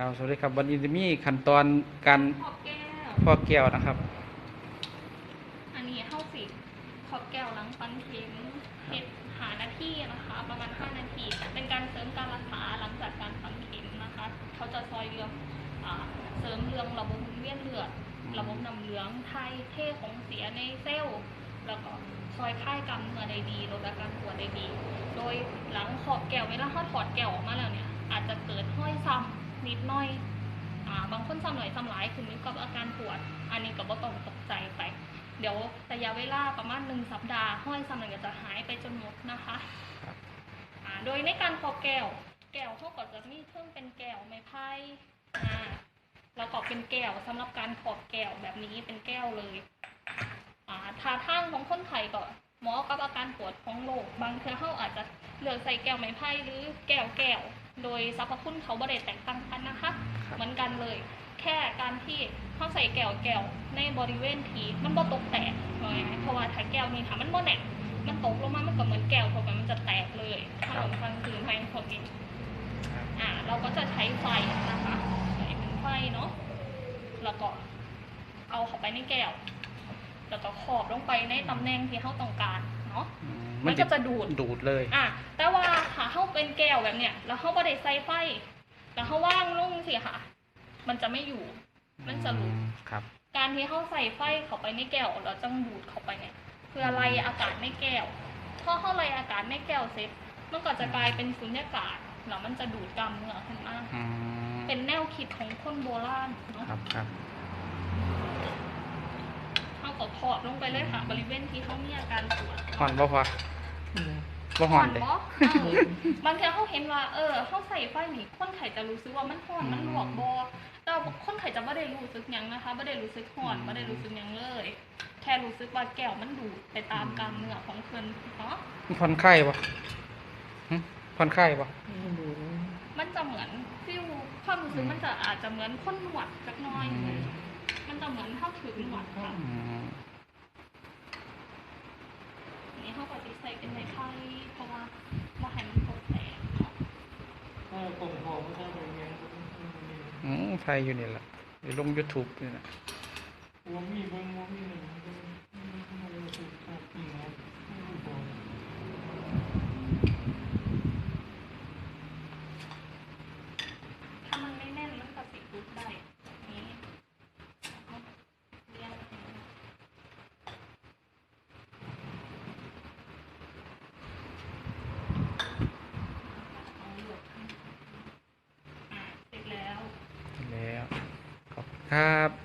ครับสวัสดีครับวันนี้จะมีขั้นตอนการขอบแก้ว พอกแก้วนะครับ อันนี้เข้าสิขอบแก้วหลังฟันเข็มเห็ดหานาทีนะคะ ประมาณ 5 นาที เป็นการเสริมการรักษาหลังจากการฟันเข็มนะคะ เขาจะซอยเรื่องอ่าเสริมเรื่องระบบหมุนเวียนเลือดอืมระบบน้ำเหลืองไทยเทของเสียในเซลล์แล้วก็ซอยค่ายกล้ามเนื้อได้ดีลดอาการปวดได้ดี โดยหลังขอบแก้วเวลาเขาถอดแก้วออกมาแล้วเนี่ย อาจจะเกิดห้อยซ้ำ นิดหน่อยอ่าบางคนซ้ำหน่อยซ้ำหลายขึ้นอยู่กับอาการปวด อันนี้ก็บ่ต้องตกใจไป เดี๋ยวระยะเวลาประมาณหนึ่งสัปดาห์ห้อยซ้ำหน่อยก็จะหายไปจนหมดนะคะครับอ่าโดยในการขอบแก้ว แก้วเขาก็จะมีเครื่องเป็นแก้วไม้ไผ่อ่าแล้วก็เป็นแก้วสำหรับการขอบแก้วแบบนี้เป็นแก้วเลยอ่าท่าทางของคนไข้ก็เหมาะกับอาการปวดของโรคบางเทื่อเขาอาจจะเลือกใส่แก้วไม้ไผ่หรือแก้วแก้ว โดยสรรพคุณเขาบ่ได้แตกต่างกันนะคะครับเหมือนกันเลย แค่การที่เขาใส่แก้วแก้วในบริเวณที่มันบ่ตกแตกว่าไงเพราะว่าถ้าแก้วนี้ค่ะมันบ่แหนกมันตกลงมา มันก็เหมือนแก้วทั่วไปมันจะแตกเลยถ้าเราฟังคือไฟพวกนี้ครับอ่า เราก็จะใช้ไฟนะคะใส่เป็นไฟเนาะ แล้วก็เอาเข้าไปในแก้ว แล้วก็ขอบลงไปในตำแหน่งที่เขาต้องการเนาะอืมันก็จะดูด ดูดเลย อะแต่ว่าถ้า เขาเป็นแก้วแบบเนี้ยแล้วเขาไม่ได้ใส่ไฟแล้วเขาว่างลงสิค่ะ มันจะไม่อยู่ มันจะหลุดอืมครับ การที่เขาใส่ไฟเข้าไปในแก้วเราต้องดูดเข้าไปเนี่ยเพื่อไล่อากาศในแก้วพอเขาไล่อากาศในแก้วเสร็จมันก็จะกลายเป็นสุญญากาศแล้วมันจะดูดกล้ามเนื้อขึ้นมาอืมเป็นแนวคิดของคนโบราณเนาะครับครับเขาก็ขอบลงไปเลยค่ะบริเวณที่เขามีอาการปวดห่อนบ่พอ บ่ห่อนเลย บ่เออบางทีเขาเห็นว่า เออเขาใส่ไฟนี่คนไข้จะรู้สึกว่ามันห่อนมันลวกบ่แต่ว่าคนไข้จะไม่ได้รู้สึกหยังนะคะไม่ได้รู้สึกห่อนไม่ได้รู้สึกหยังเลย แค่รู้สึกว่าแก้วมันดูดไปตามกล้ามเนื้อของเพิ่นเนาะผ่อนคลายบ่หึผ่อนคลายบ่มันจะเหมือนฟิลความรู้สึกมันจะอาจจะเหมือนคนหนวดสักหน้อยอืมมันจะเหมือนเข้าถึงหนวดค่ะอืมอันนี้เขาก็จะใส่เป็นไม้ไผ่เพราะว่าว่าให้มันตกแตกเนาะ ถ้าผมหอมถ้าผมยัง อืมไทยอยู่นี่แหละลงยูทูบนี่นะวมีบางวมีหนึ่งมันสุดขาดจริงครับไม่พอ ถ้ามันไม่แน่นมันก็ติดรูปได้นี่เอาเรียงเอาเหลือกขึ้นอะเสร็จแล้ว แล้วขอบคุณ ครับ